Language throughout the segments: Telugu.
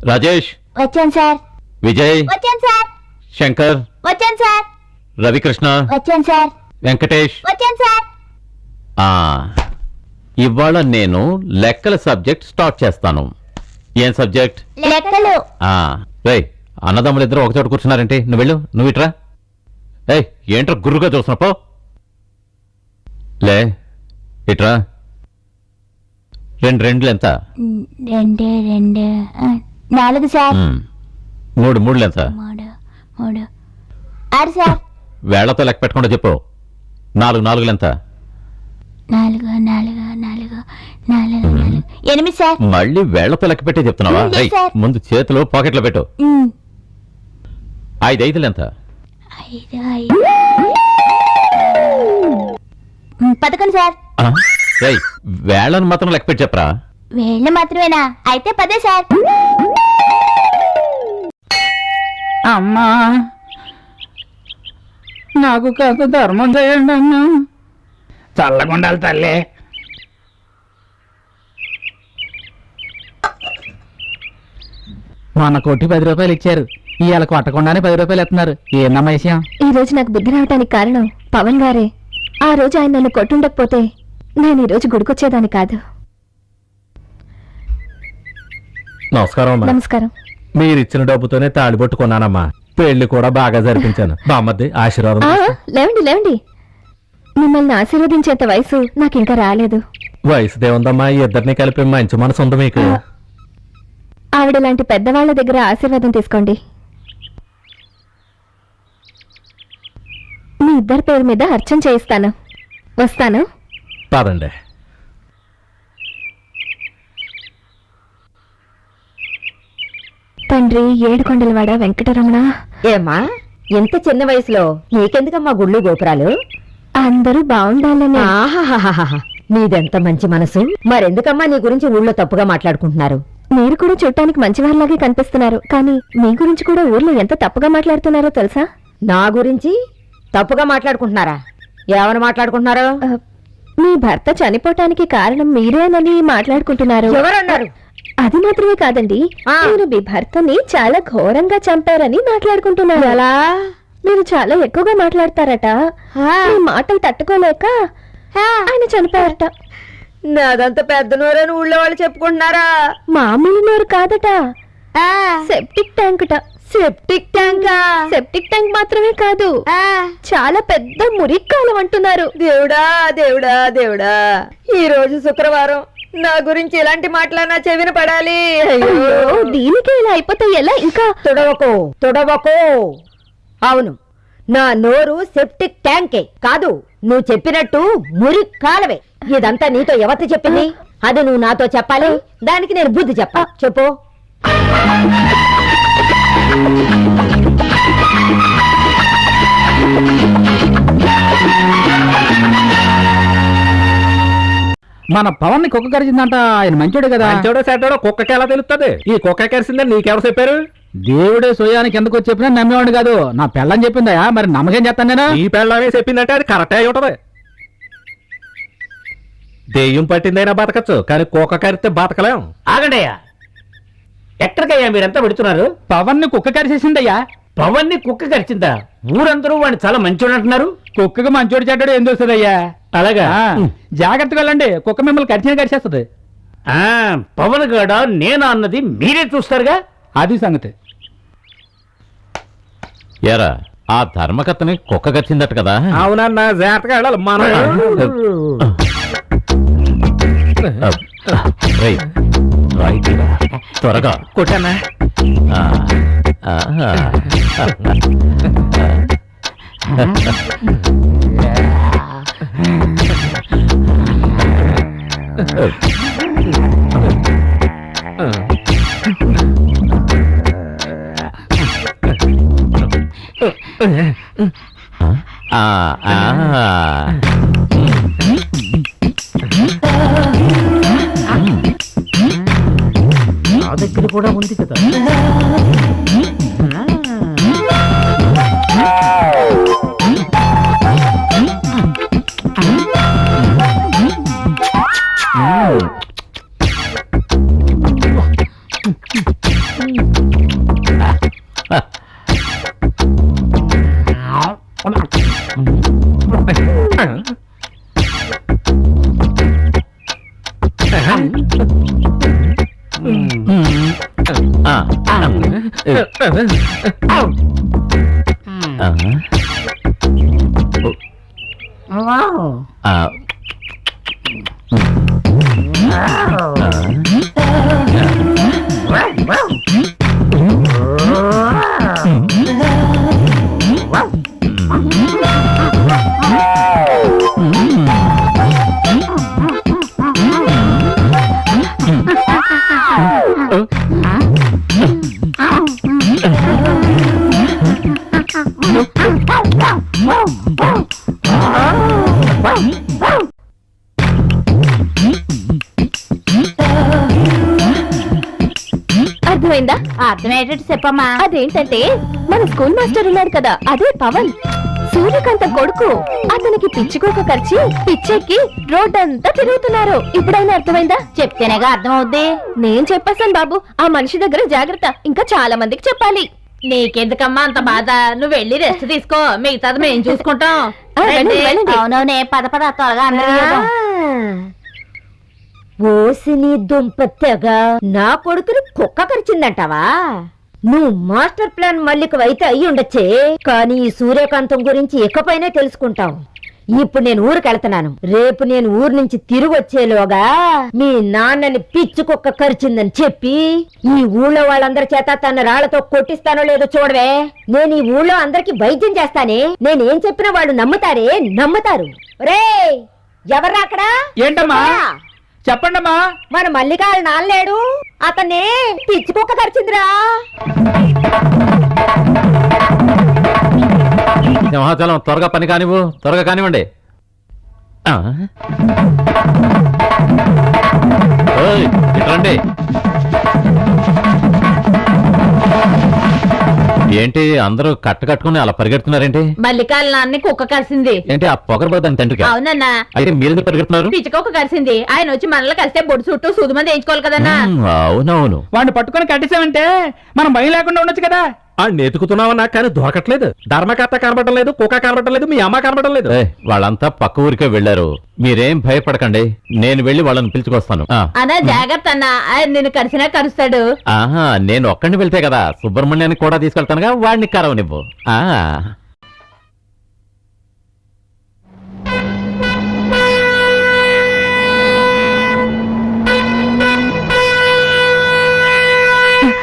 రాజేష్? వచ్చాను సార్. విజయ్? వచ్చాను సార్. శంకర్? వచ్చాను సార్. రవికృష్ణ? వచ్చాను సార్. వెంకటేష్? వచ్చాను సార్. ఆ ఇవాళ నేను లెక్కల సబ్జెక్ట్ స్టార్ట్ చేస్తాను. ఏం సబ్జెక్ట్? లెక్కలు. ఆ రేయ్ అన్నదమ్ములు ఇద్దరు ఒకచోట కూర్చున్నారంటే? నువ్వు వెళ్ళు నువ్వు ఇట్రా. ఏయ్ ఏంట్రా గుర్రుగా చూస్తున్నా పో. లే ఇట్రా. రెండు రెండులు ఎంత రెండు రెండు ఆ, నాలుగు సార్. ఉమ్. మూడు మూడులు ఎంత? మూడు మూడు. ఆరు సార్. వేళ్ళతో లెక్క పెట్టకుండా చెప్పు. నాలుగు నాలుగులు ఎంత? నాలుగు నాలుగు నాలుగు నాలుగు నాలుగు. ఎనిమిది సార్. మళ్ళీ వేళ్ళతో లెక్క పెట్టే చెప్తున్నావా? రేయ్, సార్. ముందు చేతిలో పాకెట్లో పెట్టు. ఉమ్, ఐదు ఐదులు ఎంత? ఐదు ఐదు. ఉమ్, పదకొండు సార్. ఆ? రేయ్ వేళ్ళను మాత్రం లెక్క పెట్టి చెప్పరా? వేళ్ళు మాత్రమేనా? అయితే పదే సార్. అమ్మా నాకు కాస్త ధర్మం చేయండి అమ్మా. చల్లకుండాలి తల్లి. మొన్న కొట్టి పది రూపాయలు ఇచ్చారు. ఇవాళ కొట్టకుండానే పది రూపాయలు ఇస్తున్నారు. ఏందమ్మా విషయం? ఈ రోజు నాకు బుద్ధి రావడానికి కారణం పవన్ గారే. ఆ రోజు ఆయన నన్ను కొట్టుండకపోతే నేను ఈ రోజు గుడికొచ్చేదాన్ని కాదు. నమస్కారం అమ్మా. నమస్కారం. మీరు ఇచ్చిన డబ్బుతోనే తాళిబొట్టు కొన్నానమ్మా పెళ్ళి కూడా బాగా జరిపించాను. బామ్మద్ది ఆశీర్వాదం ఆ, లేవండి లేవండి. మిమ్మల్ని ఆశీర్వదించేంత వయసు నాకు ఇంకా రాలేదు. వయసు దేవుందమ్మా ఇద్దరిని కలిపి మంచి మనసు ఉంది మీకు. ఆవిడ లాంటి పెద్దవాళ్ళ దగ్గర ఆశీర్వాదం తీసుకోండి. మీ ఇద్దరి పేరు మీద అర్చన చేయిస్తాను. వస్తాను. పదండి. తండ్రి ఏడుకొండలవాడ వెంకటరమణ. ఏమ్మా ఇంత చిన్న వయసులో నీకెందుకమ్మా గుళ్ళు గోపురాలు? అందరూ బాగుండాలని ఆహాహాహాహా నీదెంత మంచి మనసు. మరెందుకమ్మా నీ గురించి ఊళ్ళో తప్పుగా మాట్లాడుకుంటున్నారు? మీరు కూడా చూడటానికి మంచివారిలాగే కనిపిస్తున్నారు. కానీ మీ గురించి కూడా ఊర్లో ఎంత తప్పుగా మాట్లాడుతున్నారో తెలుసా? నా గురించి తప్పుగా మాట్లాడుకుంటున్నారా? ఏమని మాట్లాడుకుంటున్నారు? మీ భర్త చనిపోవటానికి కారణం మీరేనని మాట్లాడుకుంటున్నారు. ఎవరన్నారు? అది మాత్రమే కాదండి. మీరు మీ భర్తని చాలా ఘోరంగా చంపారని మాట్లాడుకుంటున్నారు ఎలా మీరు చాలా ఎక్కువగా మాట్లాడతారట. మీ మాటలు తట్టుకోలేక ఆయన చనిపోయారట. నాదంత పెద్ద నోరని ఊళ్ళో వాళ్ళు చెప్పుకుంటున్నారా? మామూలు నోరు కాదట. సెప్టిక్ ట్యాంకుట. సెప్టిక్ ట్యాంకా? సెప్టిక్ ట్యాంక్ మాత్రమే కాదు. చాలా పెద్ద మురిక్కాలం అంటున్నారు. దేవుడా దేవుడా దేవుడా. ఈ రోజు శుక్రవారం. నా గురించి ఇలాంటి మాటలు నా చెవిన పడాలి. అయ్యో. దీనికి ఇలా అయిపోతే ఎలా? ఇంకా తుడవకో తుడవకో. అవును నా నోరు సెప్టిక్ ట్యాంకే. కాదు నువ్వు చెప్పినట్టు మురి కాలవే. ఇదంతా నీతో ఎవతి చెప్పింది? అది నువ్వు నాతో చెప్పాలి. దానికి నేను బుద్ధి చెప్పా చెప్పు. మన పవన్ని కుక్క కరిచిందంట. ఆయన మంచోడు కదా. మంచోడో సెట్టోడో కుక్కకి ఎలా తెలుస్తుంది ఈ కుక్క కరిసిందని నీకెవరు చెప్పారు? దేవుడే సోయానికి ఎందుకు వచ్చి చెప్పినా నమ్మేవాడు కాదు. నా పెళ్ళని చెప్పిందయా మరి నమ్మకం చేస్తాను నేను. ఈ పెళ్ళమే చెప్పిందంటే అది కరెక్టే అయి ఉంటది. దెయ్యం పట్టిందైనా బతకచ్చు కానీ కుక్క కరిస్తే బతకలేం. ఆగండయ్యా. ఎక్కడికయ్యా మీరంతా పెడుతున్నారు? పవన్ని కుక్క కరిచేసిందయ్యా పవన్ని కుక్క కరిచిందా? ఊరందరూ వాడిని చాలా మంచోడు అంటున్నారు. కుక్కకి మంచోడు చెడ్డాడు ఏం చూస్తుందయ్యా అలాగా? ఆ, జాగ్రత్తగా వెళ్ళండి. కుక్క మిమ్మల్ని కరిచిన కరిచేస్తుంది. ఆ, పవన్ గడ నేను అన్నది మీరే చూస్తారుగా? అది సంగతి. ఎరా ఆ ధర్మకర్తని కుక్క గచ్చిందట కదా? అవునన్నా జాగ్రత్తగా వెళ్ళాలి. మనం రైట్. త్వరగా. కొట్టానా? ఆ, ఆ, కూడా ఉంది కదా. ఆ. అర్థమైందా? అర్థమయ్యేటట్టు చెప్పమ్మా. అదేంటంటే మన స్కూల్ మాస్టర్ ఉన్నాడు కదా అదే పవన్. సూర్యకాంత కొడుకు అతనికి పిచ్చుకోక ఖర్చి పిచ్చెక్కి రోడ్డంతా తిరుగుతున్నారు. ఇప్పుడైనా అర్థమైందా? చెప్తేనేగా అర్థం అవుద్ది నేను చెప్పేశాను బాబు ఆ మనిషి దగ్గర జాగ్రత్త ఇంకా చాలా మందికి చెప్పాలి. నీకెందుకమ్మా అంత బాధ? నువ్వు వెళ్ళి రెస్ట్ తీసుకో. మిగతాది మేము చూసుకుంటాం. అవునవునే పద పద త్వరగా. ఓసిని దుంప తెగ నా కొడుకుని కుక్క కరిచిందంటావా? నువ్వు మాస్టర్ ప్లాన్ మల్లిక అయితే అయ్యి ఉండొచ్చే కానీ ఈ సూర్యకాంతం గురించి ఇకపైనే తెలుసుకుంటావు ఇప్పుడు నేను ఊరికి వెళ్తున్నాను రేపు నేను ఊరు నుంచి తిరిగి వచ్చేలోగా మీ నాన్నని పిచ్చి కుక్క కరిచిందని చెప్పి ఈ ఊళ్ళో వాళ్ళందరి చేత తన రాళ్ళతో కొట్టిస్తానో లేదో చూడవే. నేను ఈ ఊళ్ళో అందరికి వైద్యం చేస్తానే. నేనేం చెప్పినా వాళ్ళు నమ్ముతారే? నమ్ముతారు. రే ఎవర్రా అక్కడ? ఏంటమ్మా? చెప్పండమ్మా. మన మల్లికాయల నాన్నలేడు అతన్ని పిచ్చి కుక్క కరిచిందిరా. సింహాచలం త్వరగా పని కానివ్వు త్వరగా కానివ్వండి. రండి. ఏంటి అందరూ కట్ట కట్టుకుని అలా పరిగెడుతున్నారేంటి? మల్లికాయల నాన్ని కుక్క కరిసింది ఏంటి ఆ పొగరబోతు దాని తండ్రికి? అవునన్నా. అయితే మీరెందుకు పరిగెడుతున్నారు? పిచ్చి కుక్క కరిసింది ఆయన వచ్చి మనల్ని కలిస్తే బొడ్డు చుట్టూ సూది మంది వేయించుకోవాలి కదన్నా. అవునవును. వాడిని పట్టుకొని కట్టేసామంటే మనం భయం లేకుండా ఉండొచ్చు కదా. ఆ నెతుకుతున్నావన్నా కానీ దొరకట్లేదు. ధర్మకర్త కనబడటం లేదు కుక్క కనబడటం లేదు మీ అమ్మ కనబడటం లేదు. ఏయ్, వాళ్ళంతా పక్క ఊరికే వెళ్ళారు మీరేం భయపడకండి. నేను వెళ్ళి వాళ్ళని పిలుచుకొస్తాను. అన్నా జాగ్రత్త అన్న. కరిసినా కరుస్తాడు. ఆహా నేను ఒక్కడిని వెళ్తే కదా సుబ్రహ్మణ్యాన్ని కూడా తీసుకెళ్తానుగా వాడిని కరవనివ్వు. ఆ.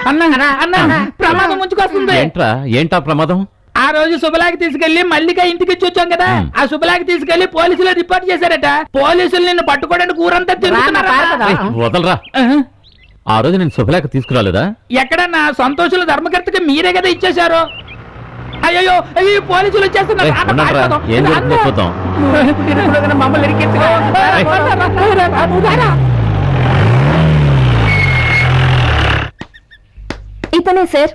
అన్నా అన్నా ప్రమాదం ముంచుకొస్తుంది ఏంట్రా ఏంటా ప్రమాదం ఆ రోజు శుభలాకి తీసుకెళ్ళి మల్లిక ఇంటికి వచ్చాం కదా ఆ శుభలాకి తీసుకెళ్ళి పోలీసులు రిపోర్ట్ చేశారట పోలీసులు నిన్ను పట్టుకోవడానికి ఊరంతా తిరుగుతున్నారట. ఏయ్, వదలరా. ఆ రోజు నేను శుభలేఖ తీసుకురాలేదా ఎక్కడన్నా సంతోషుల ధర్మకర్తకి మీరే కదా ఇచ్చేశారు అయ్యో అయ్యో పోలీసులు వచ్చేస్తున్నారు ఏయ్, అన్న, ఉండండిరా. పారిపోదాం. ఏం జరుగుతుందో అన్న. చూద్దాం మీరు ఎప్పుడైనా మమ్మల్ని ఇరికించుకో. ఏయ్. రా, రా, రా, రా, రా, నువ్వు ఇతనే సార్.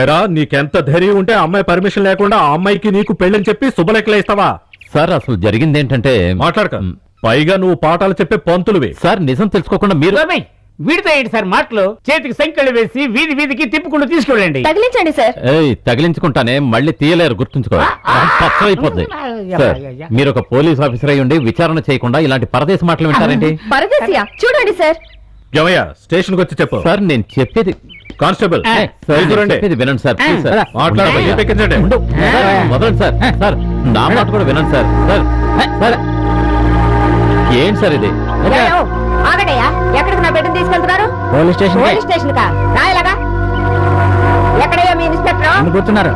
ఎరా నీకెంత ధైర్యం ఉంటే అమ్మాయి పర్మిషన్ లేకుండా ఆ అమ్మాయికి నీకు పెళ్ళని చెప్పి శుభలెక్కలు ఇస్తావా సార్ అసలు జరిగింది ఏంటంటే మాట్లాడక పైగా నువ్వు పాఠాలు చెప్పే పంతులువి. సార్ నిజం తెలుసుకోకుండా మీరు వీడితో ఏంటి సార్ మాటలు. చేతికి సంఖ్యలు వేసి వీధి వీధికి తిప్పుకుంటూ తీసుకెళ్ళండి. తగిలించండి సార్. ఏయ్ తగిలించుకుంటానే మళ్ళీ తీయలేరు గుర్తుంచుకో. సార్ మీరు ఒక పోలీస్ ఆఫీసర్ అయి ఉండి విచారణ చేయకుండా ఇలాంటి పరదేశ మాటలు వింటారేంటి? పరదేశియా? చూడండి సార్. స్టేషన్కి వచ్చి చెప్పు. సార్ నేను చెప్పేది కానిస్టేబుల్. తీసుకురండి. చెప్పేది వినండి సార్. ఏం ఎక్కించండి. సార్, వదలండి సార్ సార్ నా మాట కూడా వినండి సార్ సార్ సార్. ఏంటి సార్ ఇది? ఆగండయ్యా. ఎక్కడికి నా బిడ్డను తీసుకెళ్తున్నారు? పోలీస్ స్టేషన్ పోలీస్ స్టేషన్ కా రాయలాగా ఎక్కడయ్యా మీ ఇన్స్పెక్టర్? కూర్చున్నారు.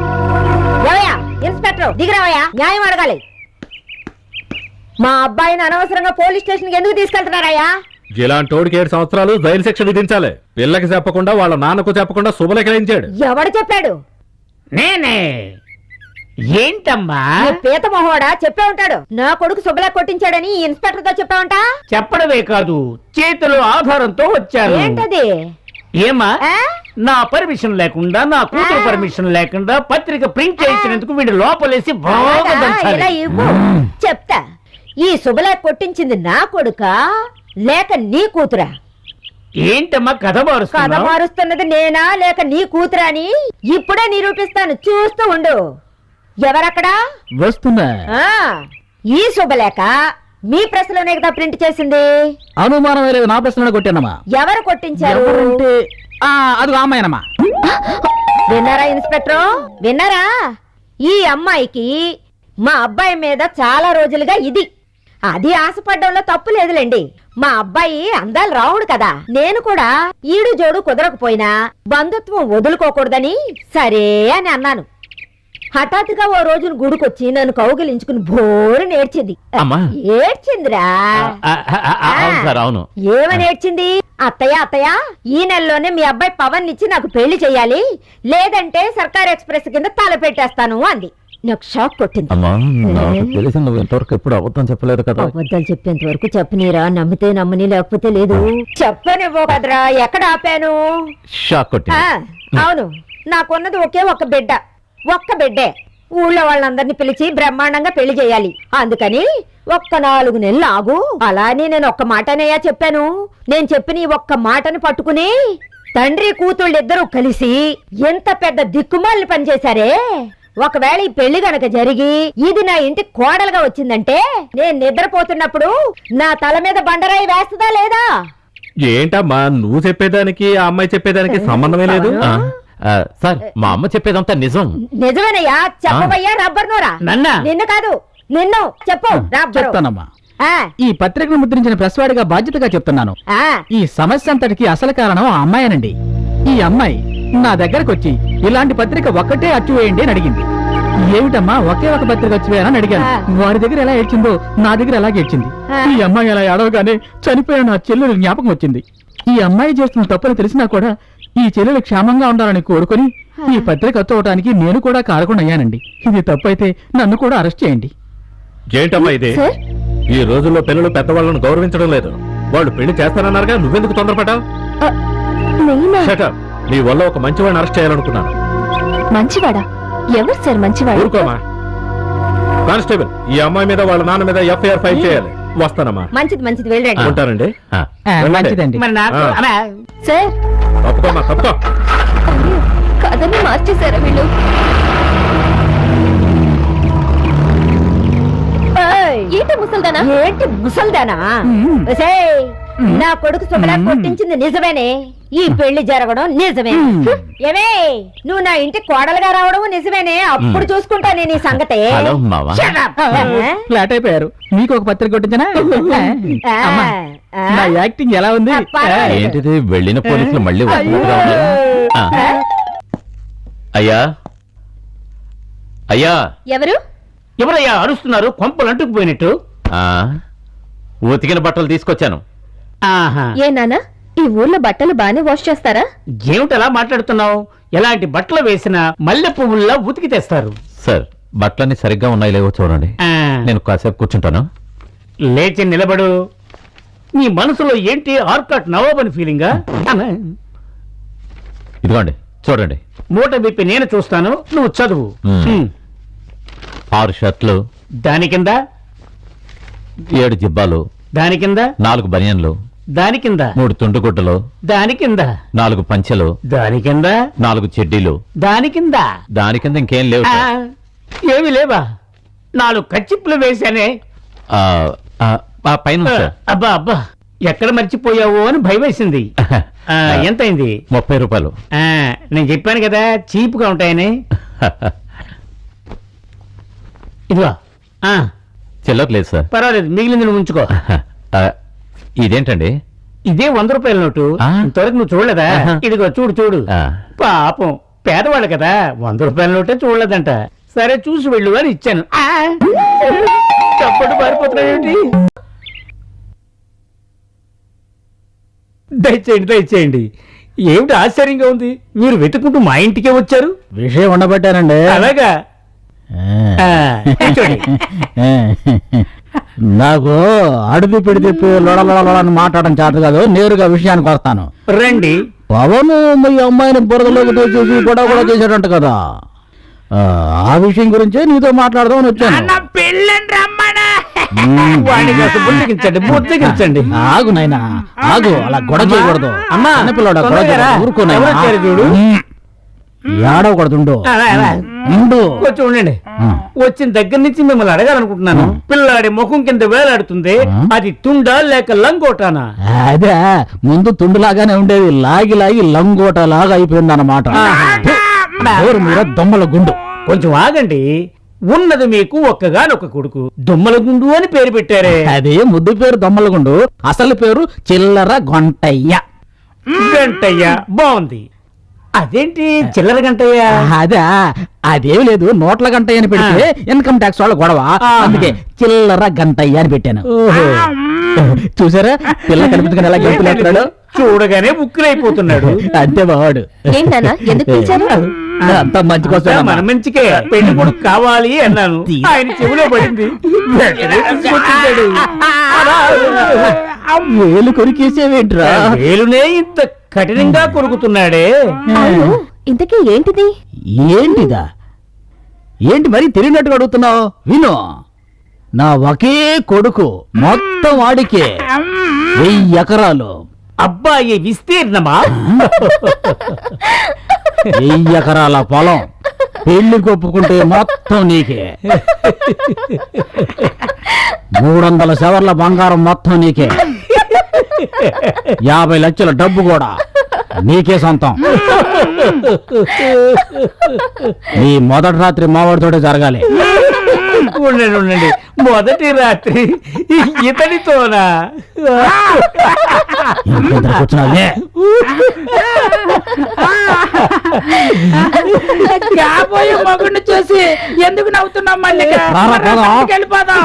ఏవయ్యా ఇన్స్పెక్టర్ దిగిరావయ్యా న్యాయం అడగాలి. మా అబ్బాయిని అనవసరంగా పోలీస్ స్టేషన్ ఎందుకు తీసుకెళ్తున్నారయ్యా? ఇలాంటి వాడికి ఏడు సంవత్సరాలు జైలు శిక్ష విధించాలి. పిల్లకి చెప్పకుండా వాళ్ళ నాన్నకు చెప్పకుండా శుభలేఖలించాడు. ఎవడు చెప్పాడు? నేనే. ఏంటమ్మా? ఈ పీత మొహోడా చెప్పే ఉంటాడు. నా కొడుకు శుభలా కొట్టించాడని ఈ ఇన్స్పెక్టర్తో చెప్పావంటా చెప్పడమే కాదు చేతిలో ఆధారంతో వచ్చాను. ఏంటది? ఏమా ఆ? నా పర్మిషన్ లేకుండా నా కూతురు ఆ. పర్మిషన్ లేకుండా పత్రిక ప్రింట్ చేయించినందుకు వీడు లోపలేసి బాగా అలాగా? దంచాలి. ఇలా ఇవ్వు. చెప్తా. ఈ శుభలా కొట్టించింది నా కొడుకా? లేక నీ కూతురా? ఏంటమ్మా కథ కథ మారుస్తున్నావు మారుస్తున్నది నేనా లేక నీ కూతురా అని ఇప్పుడే నిరూపిస్తాను. చూస్తూ ఉండు. ఎవరక్కడా? వస్తున్నా. ఆ ఈ శుభలేఖ మీ ప్రెస్లోనే కదా ప్రింట్ చేసింది? అనుమానం లేదు నా ప్రశ్న కొట్టానమ్మా. ఎవరు కొట్టించారు? ఎవరంటే ఆ, అది అమ్మాయినమ్మా విన్నారా ఇన్స్పెక్టర్? విన్నారా? ఈ అమ్మాయికి మా అబ్బాయి మీద చాలా రోజులుగా ఇది. అది ఆశపడ్డంలో తప్పు లేదులేండి. మా అబ్బాయి అందాలు రావుడు కదా. నేను కూడా ఈడు జోడు కుదరకపోయినా బంధుత్వం వదులుకోకూడదని సరే అని అన్నాను. హఠాత్తుగా ఓ రోజున గుడికొచ్చి నన్ను కౌగిలించుకుని బోరు నేర్చింది. అమ్మా. ఏడ్చిందిరా? అవును సార్ అవును. ఏమని ఏడ్చింది అత్తయ్య అత్తయ్య ఈ నెలలోనే మీ అబ్బాయి పవన్ ఇచ్చి నాకు పెళ్ళి చేయాలి. లేదంటే సర్కార్ ఎక్స్ప్రెస్ కింద తల పెట్టేస్తాను అంది. నాకు షాక్ కొట్టింది. అమ్మా నాకు తెలిసి నువ్వు ఇంతవరకు ఎప్పుడు అబద్ధం చెప్పలేదు కదా. అబద్ధాలు చెప్పేంత వరకు చెప్పనీరా నమ్మితే నమ్మని లేకపోతే లేదు. చెప్పనివ్వు కదరా ఎక్కడ ఆపాను? షాక్ కొట్టి ఆ, అవును నాకున్నది ఒకే ఒక్క బిడ్డ ఒక్క బిడ్డే. ఊళ్ళో వాళ్ళందరినీ పిలిచి బ్రహ్మాండంగా పెళ్ళి చేయాలి. అందుకని ఒక్క నాలుగు నెలలు ఆగు. అలానే నేను ఒక్క మాటనయ్యా చెప్పాను. నేను చెప్పిన ఈ ఒక్క మాటని పట్టుకుని తండ్రి కూతుళ్ళిద్దరూ కలిసి ఎంత పెద్ద దిక్కుమాలిని పనిచేశారే ఒకవేళ ఈ పెళ్ళి గనక జరిగి ఇది నా ఇంటి కోడలుగా వచ్చిందంటే నేను నిద్రపోతున్నప్పుడు నా తల మీద బండరాయి వేస్తుందా లేదా? ఏంటమ్మా నువ్వు చెప్పేదానికి ఆ అమ్మాయి చెప్పేదానికి సంబంధమే లేదు? ఆ, ఆ, సార్ మా అమ్మ చెప్పేదంతా నిజం. నిజమేనయ్యా చెప్పవయ్యా రబ్బర్ నోరా? నన్నా? నిన్ను కాదు నిన్ను. చెప్పు రబ్బరు. చెప్తానమ్మా. ఆ, ఈ పత్రికను ముద్రించిన ప్రెస్ వాడిగా బాధ్యతగా చెప్తున్నాను. ఆ, ఈ సమస్య అంతటికి అసలు కారణం ఆ అమ్మాయేనండి. ఈ అమ్మాయి నా దగ్గరకు వచ్చి ఇలాంటి పత్రిక ఒక్కటే అచ్చు వేయండి అని అడిగింది. ఏమిటమ్మా ఒకే ఒక పత్రిక వచ్చి వేయని అడిగాను. వారి దగ్గర ఎలా ఏడ్చిందో నా దగ్గర అలాగే ఏడ్చింది. ఈ అమ్మాయి అలా ఏడవగానే చనిపోయిన నా చెల్లెలు జ్ఞాపకం వచ్చింది. ఈ అమ్మాయి చేస్తున్న తప్పుని తెలిసినా కూడా ఈ చెల్లెలు క్షేమంగా ఉండాలని కోరుకొని ఈ పత్రిక అచ్చవటానికి నేను కూడా కారకుండాయ్యానండి ఇది తప్పైతే నన్ను కూడా అరెస్ట్ చేయండి. ఏంటమ్మా ఇది? ఈ రోజుల్లో పిల్లలు పెద్దవాళ్ళను గౌరవించడం లేదు. వాళ్ళు పెళ్ళి చేస్తానన్నారుగా నువ్వెందుకు తొందరపడ్డావు? నీ వల్ల ఒక మంచివాడిని అరెస్ట్ చేయాలనుకున్నాను. మంచివాడా? ఎవరు సార్ మంచివాడు? ఊరుకోమా? కానిస్టేబుల్ ఈ అమ్మాయి మీద వాళ్ళ నాన్న మీద ఎఫ్ఐఆర్ ఫైల్ చేయాలి. వస్తానమ్మా. మంచిది మంచిది వెళ్ళండి. మంచిదండి. మరి నాకు. అమ్మా, సార్. తప్పుకోమా? తప్పుకో. అయ్యో, కథని మార్చేశారా వీళ్ళు? ఏయ్, ఏంటి ముసల్దానా? ఏంటి ముసల్దానా. ఒసేయ్, నా కొడుకు సుమలా కొట్టించింది నిజమేనే? ఈ పెళ్ళి జరగడం నిజమే. ఏమే నువ్వు నా ఇంటి కోడలుగా రావడం నిజమేనే? అప్పుడు చూసుకుంటా నేను ఈ సంగతే. హలో మావా? ఫ్లాట్ అయిపోయారు. మీకు ఒక పత్రిక కొట్టించనా? అమ్మా. నా యాక్టింగ్ ఎలా ఉంది. ఏంటిది? వెళ్ళిన పోలీసులు మళ్ళీ వస్తున్నట్టుగా ఉన్నారు. ఆ. అయ్యా. అయ్యా. ఎవరు? ఎవరయ్యా? అరుస్తున్నారు. కొంపలు అంటుకుపోయినట్టు. ఆ, ఉతికిన బట్టలు తీసుకొచ్చాను. ఆహా ఏ నాన్న? ఈ ఊర్లో బట్టలు బానే వాష్ చేస్తారా? ఏమిటలా మాట్లాడుతున్నావు? ఎలాంటి బట్టలు వేసినా మల్లె పువ్వుల్లా ఉతికి తెస్తారు. సార్ బట్టలన్నీ సరిగ్గా ఉన్నాయి లేవో చూడండి. ఆ, నేను కాసేపు కూర్చుంటాను. లేచి నిలబడు. నీ మనసులో ఏంటి ఆర్కాట్ నవాబని ఫీలింగా ఇదిగోండి చూడండి. మూట విప్పి నేను చూస్తాను నువ్వు చదువు. మ్మ్. ఆరు షర్ట్లు. దాని కింద? ఏడు జిబ్బాలు. దాని కింద? నాలుగు బనియన్లు. దాని కింద? మూడు తుండుగుడ్డలు. దాని కింద? నాలుగు పంచెలు. దాని కింద? నాలుగు చెడ్డీలు. దాని కింద? దాని కింద ఇంకేం లేవు ఆ, సార్. ఏమీ లేవా? నాలుగు కచ్చిప్పులు వేశానే. ఆ, ఆ, ఆ పైన ఉంది సార్. అబ్బా అబ్బా ఎక్కడ మర్చిపోయావు అని భయం వేసింది. ఆ, ఎంతైంది? ముప్పై రూపాయలు. ఆ, నేను చెప్పాను కదా చీప్గా ఉంటాయని. ఇదిగో ఆ, చిల్లర లేదు సార్. పర్వాలేదు మిగిలింది నువ్వు ఉంచుకో. ఆ, ఇదేంటండి? ఇదే వంద రూపాయల నోటు? ఇంతవరకు నువ్వు చూడలేదా. ఇదిగో చూడు చూడు. ఆ. పాపం పేదవాళ్ళు కదా వంద రూపాయల నోటే చూడలేదంట. సరే చూసి వెళ్ళు అని ఇచ్చాను! చప్పటి పారిపోతున్నాయేంటి దయచేయండి దయచేయండి. ఏమిటి ఆశ్చర్యంగా ఉంది? మీరు వెతుకుంటూ మా ఇంటికే వచ్చారు? విషయం ఉండబట్టానండి. అలాగా? నాకు అడుగు పిడితిప్పి లొడలొడని మాట్లాడడం చేత కాదు. నేరుగా విషయానికి వస్తాను. రండి. పవన్ మీ అమ్మాయిని బురదలోకి తోచేసి గొడవ కూడా చేశాడంట కదా. ఆ, విషయం గురించే నీతో మాట్లాడదామని వచ్చాను. పెళ్ళండి ఆగు నాయనా. ఆగు అలా గొడవ చేయకూడదు. అమ్మా, చిన్నపిల్లోడా, గొడవ తొందరగా రా. చేయకూడదు. ఊరుకో నాయనా. ఎవరు వచ్చారు చూడు. రా. ఉండు. కొంచెం ఉండండి. వచ్చిన దగ్గర నుంచి మిమ్మల్ని అడగాలనుకుంటున్నాను. పిల్లాడి ముఖం కింద వేలాడుతుంది? అది తుండా లేక లంగోటానా? అదే ముందు తుండులాగానే ఉండేది. లాగి లాగి లంగోట లాగా అయిపోయింది అన్నమాట మీద దొమ్మల గుండు. కొంచెం ఆగండి. ఉన్నది మీకు ఒక్కగానొక్క కొడుకు. దొమ్మల గుండు అని పేరు పెట్టారే. అదే ముద్దు పేరు దొమ్మల గుండు. అసలు పేరు చిల్లర గొంటయ్య. గంటయ్య. బాగుంది. అదేంటి చిల్లర గంటయ్య అదే అదేమి లేదు నోట్ల గంటయ్య అని పెడితే ఇన్కమ్ ట్యాక్స్ వాళ్ళ గొడవ. అందుకే చిల్లర గంటయ్య అని పెట్టాను ఓహో. చూసారా పిల్ల కనిపించుకుని ఎలా గెంతులేస్తున్నాడు చూడగానే ఉక్కులైపోతున్నాడు అంతే బావాడు ఏంటన్నా ఎందుకు పిలిచారు అంతా మంచి కోసం మన మంచికే పెళ్ళి కొడుకు కావాలి అన్నాను ఆయన చెవిలో పడింది. వేలు కొరికేసేవేంట్రా వేలునే ఇంత కఠినంగా కొరుకుతున్నాడే. అవును ఇంతకీ ఏంటిది? ఏంటిదా? ఏంటి మరి తెలియనట్టుగా అడుగుతున్నావు? విను. నా ఒకే కొడుకు మొత్తం వాడికే వెయ్యి ఎకరాలు. అబ్బాయి విస్తీర్ణమా? వెయ్యి ఎకరాల పొలం. పెళ్ళి కొప్పుకుంటే మొత్తం నీకే. మూడు వందల సెవర్ల బంగారం మొత్తం నీకే. యాభై లక్షల డబ్బు కూడా నీకే సొంతం. నీ మొదటి రాత్రి మావాడితోటే జరగాలి. ఉండండి ఉండండి. మొదటి రాత్రి ఇతడితోనా? కాబోయే మగుడిని చూసి ఎందుకు నవ్వుతున్నాం మళ్ళీ. వెళ్ళిపోదాం.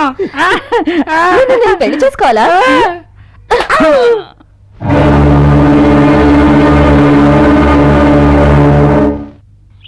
పెళ్ళి చేసుకోవాలా? Ah!